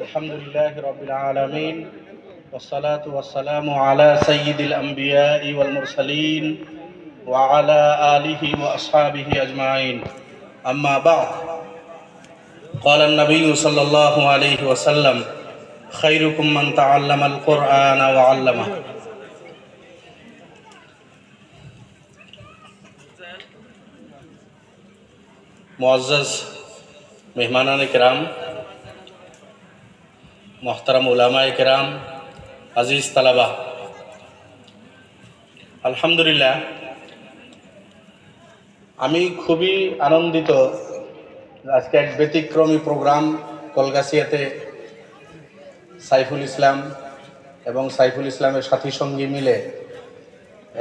الحمد لله رب العالمين والصلاة والسلام على سيد الأنبياء والمرسلين وعلى آله وأصحابه أجمعين. أما بعد قال النبي صلى الله عليه وسلم خيركم من تعلم القرآن وعلمه. معزز مهمانان الكرام মোহতারাম উলামা একরাম আজিজ তালাবা আলহামদুলিল্লাহ আমি খুবই আনন্দিত আজকে এক ব্যতিক্রমী প্রোগ্রাম কলগাছিয়াতে সাইফুল ইসলাম এবং সাইফুল ইসলামের সাথী সঙ্গী মিলে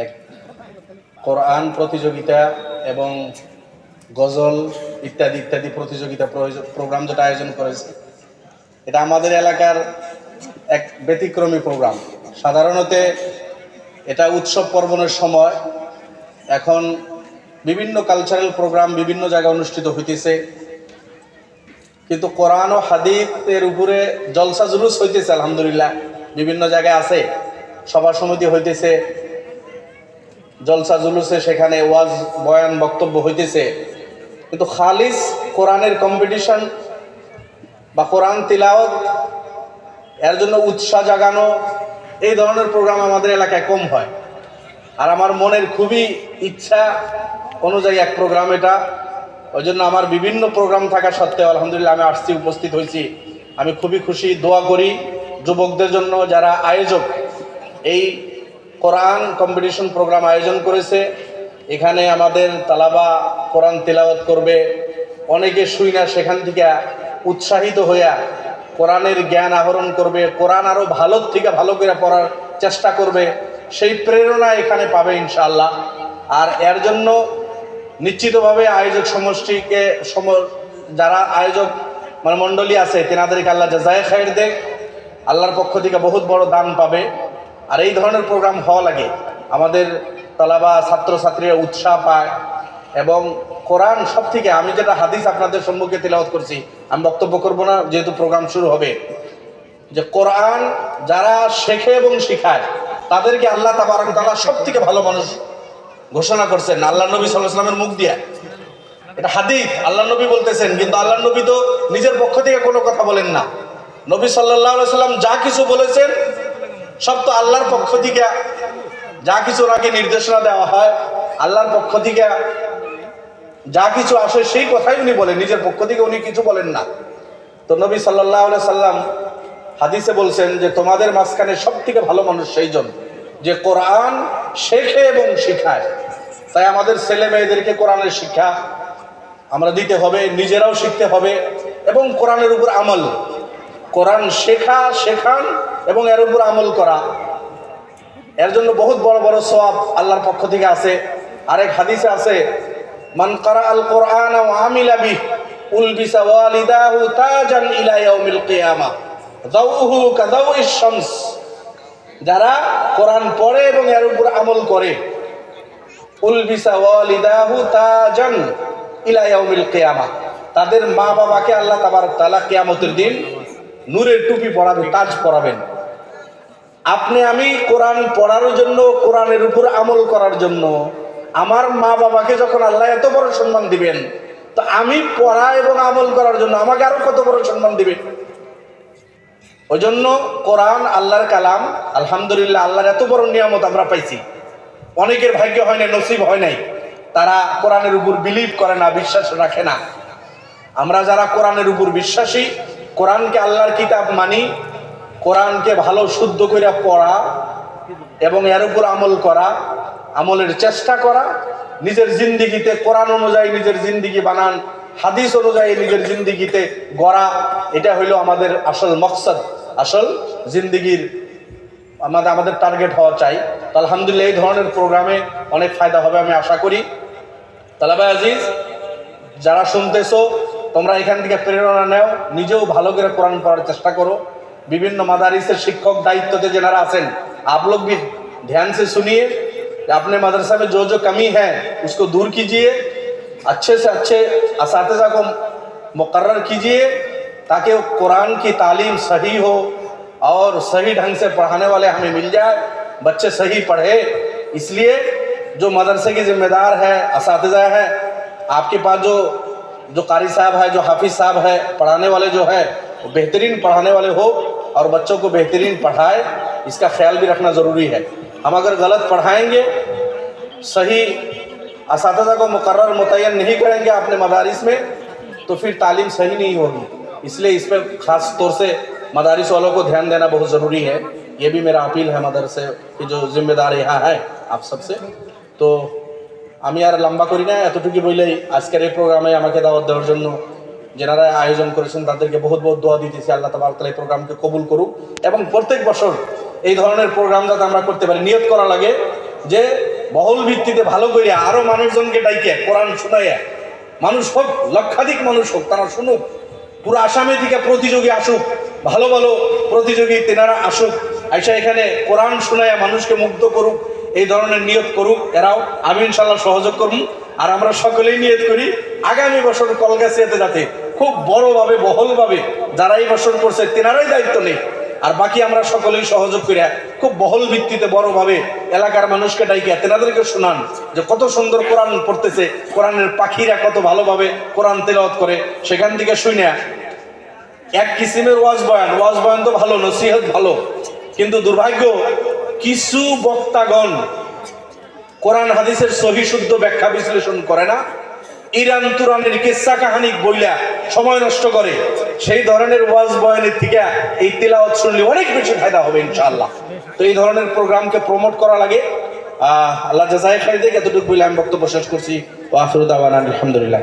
এক কোরআন প্রতিযোগিতা এবং গজল ইত্যাদি ইত্যাদি প্রতিযোগিতা প্রোগ্রাম যেটা আয়োজন করেছে। এটা আমাদের এলাকার এক ব্যতিক্রমী প্রোগ্রাম। সাধারণত এটা উৎসব পর্বণের সময় এখন বিভিন্ন কালচারাল প্রোগ্রাম বিভিন্ন জায়গায় অনুষ্ঠিত হইতেছে। কিন্তু কোরআন ও হাদিফের উপরে জলসা জুলুস হইতেছে, আলহামদুলিল্লাহ। বিভিন্ন জায়গায় আছে। সভা সমিতি হইতেছে। জলসা জুলুসে সেখানে ওয়াজ বয়ান বক্তব্য হইতেছে। কিন্তু খালিস কোরআনের কম্পিটিশন বা কোরআন তিলাওয়াত, এর জন্য উৎসাহ জাগানো, এই ধরনের প্রোগ্রাম আমাদের এলাকায় কম হয়। আর আমার মনের খুবই ইচ্ছা অনুযায়ী এক প্রোগ্রাম এটা। ওই জন্য আমার বিভিন্ন প্রোগ্রাম থাকা সত্ত্বেও আলহামদুলিল্লাহ আমি আসছি, উপস্থিত হয়েছি। আমি খুবই খুশি, দোয়া করি যুবকদের জন্য যারা আয়োজক। এই কোরআন কম্পিটিশন প্রোগ্রাম আয়োজন করেছে। এখানে আমাদের তালাবা কোরআন তেলাওয়াত করবে। অনেকে শুই না, সেখান থেকে উৎসাহিত হইয়া কোরআনের জ্ঞান আহরণ করবে, কোরআন আরও ভালো থেকে ভালো করে পড়ার চেষ্টা করবে, সেই প্রেরণা এখানে পাবে ইনশাআল্লাহ। আর এর জন্য নিশ্চিতভাবে আয়োজক সমষ্টিকে সম যারা আয়োজক মানে মণ্ডলী আছে, তেনাদেরকে আল্লাহ জাজায় খায়ের দেখ। আল্লাহর পক্ষ থেকে বহুত বড় দান পাবে। আর এই ধরনের প্রোগ্রাম হওয়া লাগে। আমাদের তালাবা ছাত্রছাত্রীরা উৎসাহ পায়। এবং কোরআন সব থেকে আমি যেটা হাদিস আপনাদের সম্মুখে তেলাওয়াত করছি, আমি বক্তব্য করব না, যেহেতু প্রোগ্রাম শুরু হবে। যে কোরআন যারা শেখে এবং শিখায়, তাদেরকে আল্লাহ তাবারক তাআলা সব থেকে ভালো মানুষ ঘোষণা করছেন, আল্লাহ নবী সাল্লাহ সাল্লামের মুখ দিয়ে। এটা হাদিস, আল্লাহ নবী বলতেছেন, কিন্তু আল্লাহ নবী তো নিজের পক্ষ থেকে কোনো কথা বলেন না। নবী সাল্লাহ সাল্লাম যা কিছু বলেছেন, সব তো আল্লাহর পক্ষ থেকে যা কিছু ওনাকে নির্দেশনা দেওয়া হয়, আল্লাহর পক্ষ থেকে যা কিছু আসে সেই কথাই উনি বলেন, নিজের পক্ষ থেকে উনি কিছু বলেন না। তো নবী সাল্লাহ সাল্লাম হাদিসে বলছেন যে, তোমাদের মাঝখানে সব থেকে ভালো মানুষ সেই জন যে কোরআন শেখে এবং শিখায়। তাই আমাদের ছেলে মেয়েদেরকে কোরআনের শিক্ষা আমরা দিতে হবে, নিজেরাও শিখতে হবে এবং কোরআনের উপর আমল। কোরআন শেখা, শেখান এবং এর উপর আমল করা। এর জন্য বহুত বড় বড় সব আল্লাহর পক্ষ থেকে আছে। আরেক হাদিসে আছে মান আল কোরআন ও আমিলা বি উলবিসা ওয়ালিদাহু তাজান ইলা ইয়াউমিল কিয়ামা, দাউহু যারা কোরআন পড়ে এবং এর উপর আমল করে তাদের মা বাবাকে আল্লাহ তাবারক তাআলা কিয়ামতের দিন নূরের টুপি পরাবে, তাজ পরাবেন। আপনি আমি কোরআন পড়ার জন্য, কোরআনের উপর আমল করার জন্য আমার মা বাবাকে যখন আল্লাহ এত বড় সম্মান দিবেন, তো আমি পড়া এবং আমল করার জন্য আমাকে আরও কত বড় সম্মান দিবেন ওই জন্য কোরআন, আল্লাহর কালাম, আলহামদুলিল্লাহ আল্লাহর এত বড় নিয়ামত আমরা পাইছি। অনেকের ভাগ্য হয় নাই, নসিব হয় নাই। তারা কোরআনের উপর বিলিভ করে না, বিশ্বাস রাখে না। আমরা যারা কোরআনের উপর বিশ্বাসী, কোরআনকে আল্লাহর কিতাব মানি, কোরআনকে ভালো, শুদ্ধ করে পড়া এবং এর উপর আমল করা আমলের চেষ্টা করা, নিজের জিন্দিগিতে কোরআন অনুযায়ী নিজের জিন্দিগি বানান, হাদিস অনুযায়ী নিজের জিন্দিগিতে গড়া, এটা হইল আমাদের আসল মকসদ, আসল জিন্দিগির আমাদের আমাদের টার্গেট হওয়া চাই। আলহামদুলিল্লাহ এই ধরনের প্রোগ্রামে অনেক ফায়দা হবে আমি আশা করি। তালাবা আজিজ, যারা শুনতেছো, তোমরা এখান থেকে প্রেরণা নেও, নিজেও ভালো করে কোরআন পড়ার চেষ্টা করো। বিভিন্ন মাদারিসের শিক্ষক দায়িত্বতে যেনারা আছেন আপলোক ধ্যান সে শুনিয়ে अपने मदरसा में जो जो कमी है, उसको दूर कीजिए, अच्छे से अच्छे इस को मुकर कीजिए ताकि कुरान की तालीम सही हो और सही ढंग से पढ़ाने वाले हमें मिल जाए बच्चे सही पढ़े इसलिए जो मदरसे की जिम्मेदार है इस है आपके पास जो जो कारी साहब है जो हाफिज साहब है पढ़ाने वाले जो है बेहतरीन पढ़ाने वाले हो और बच्चों को बेहतरीन पढ़ाए इसका ख्याल भी रखना ज़रूरी है हम अगर गलत पढ़ाएंगे सही इस को मुकर्र मुतन नहीं करेंगे अपने मदारिस में तो फिर तालीम सही नहीं होगी इसलिए इस पर ख़ास तौर से मदारिस वालों को ध्यान देना बहुत ज़रूरी है ये भी मेरा अपील है मदरसे की जो जिम्मेदार यहाँ है आप सबसे তো আমি আর লম্বা করি না এতটুকু বললেই আজকের এই প্রোগ্রামে আমাকে দাওয়াত দেওয়ার জন্য যেনারা আয়োজন করেছেন তাদেরকে বহুত বহুত দোয়া দিতেছি আল্লাহ তাবার তালা এই প্রোগ্রামকে কবুল করুক এবং প্রত্যেক বছর এই ধরনের প্রোগ্রাম যাতে আমরা করতে পারি, নিয়ত করা লাগে যে বহুল ভিত্তিতে ভালো করে আরও মানুষজনকে ডাইকে কোরআন শুনাইয়া, মানুষ হোক, লক্ষাধিক মানুষ হোক, তারা শুনুক, পুরো আসামে থেকে প্রতিযোগী আসুক, ভালো ভালো প্রতিযোগী তেনারা আসুক, আইসা এখানে কোরআন শোনায় মানুষকে মুগ্ধ করুক, এই ধরনের নিয়ত করুক, এরাও, আমি ইনশাল্লাহ সহযোগ করুন আর আমরা সকলেই নিয়ত করি, আগামী বছর কলগাছিয়াতে যাতে খুব বড়ভাবে, বহলভাবে যারা এই বছর করছে, তেনারাই দায়িত্ব নেই আর বাকি আমরা সকলেই সহযোগ করিয়া খুব বহল ভিত্তিতে বড়ভাবে এলাকার মানুষকে ডাইকিয়া তেনাদেরকে শোনান যে কত সুন্দর কোরআন পড়তেছে, কোরআনের পাখিরা কত ভালোভাবে কোরআন তেলাওয়াত করে, সেখান থেকে শুনিয়া এক কিসিমের ওয়াজ বয়ান ওয়াজ বয়ান তো ভালো, নসিহত ভালো, কিন্তু দুর্ভাগ্য কিছু বক্তাগণ কোরআন, হাদিসের সহি শুদ্ধ ব্যাখ্যা বিশ্লেষণ করে না ইরান তুরানের কিসা কাহানি বইলা সময় নষ্ট করে, সেই ধরনের ওয়াজ বয়ানের থেকে এই তেলা শুনলে অনেক বেশি ফায়দা হবে ইনশাআল্লাহ। তো এই ধরনের প্রোগ্রামকে প্রমোট করা লাগে। আল্লাহ খাই দেখে, এতটুকু বলে আমি বক্তব্য শেষ করছি। ওয়াফরুদ আলহামদুলিল্লাহ।